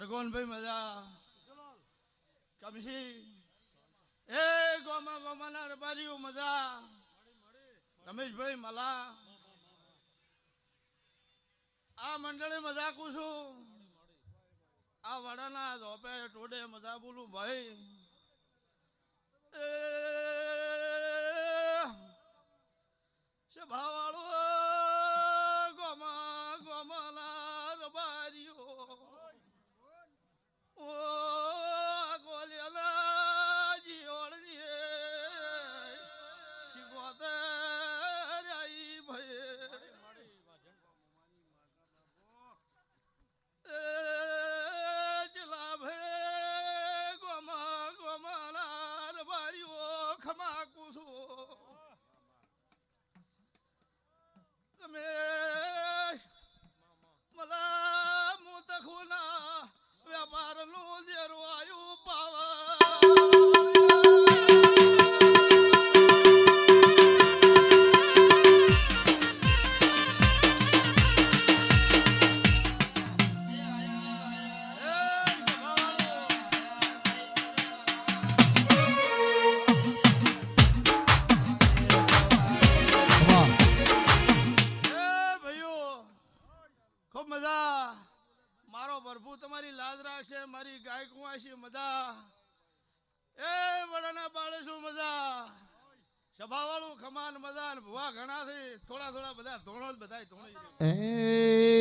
અરગોનભાઈ મજા કમસી એ ગોમા ગોમાના રબારીઓ મજા રમેશભાઈ મલા આ મંડળે મજા છું. આ વડાના ધોપે ટોડે મજા બોલું ભાઈ. રાઈ ભય ચલા ભે ગોમા ગોમા લાલ બારીઓ ખમા કુસો તમે મલા મુતખુના ખૂબ મજા, મારો પ્રભુ તમારી લાજ રાખશે, મારી ગાય કુવાશી, મજા. એ વડાના બાળે શું મજા? સભાવાળું ખમાન મજા ભુવા ઘણા થઈ થોડા થોડા બધા ધોણો જ બધા ધોણી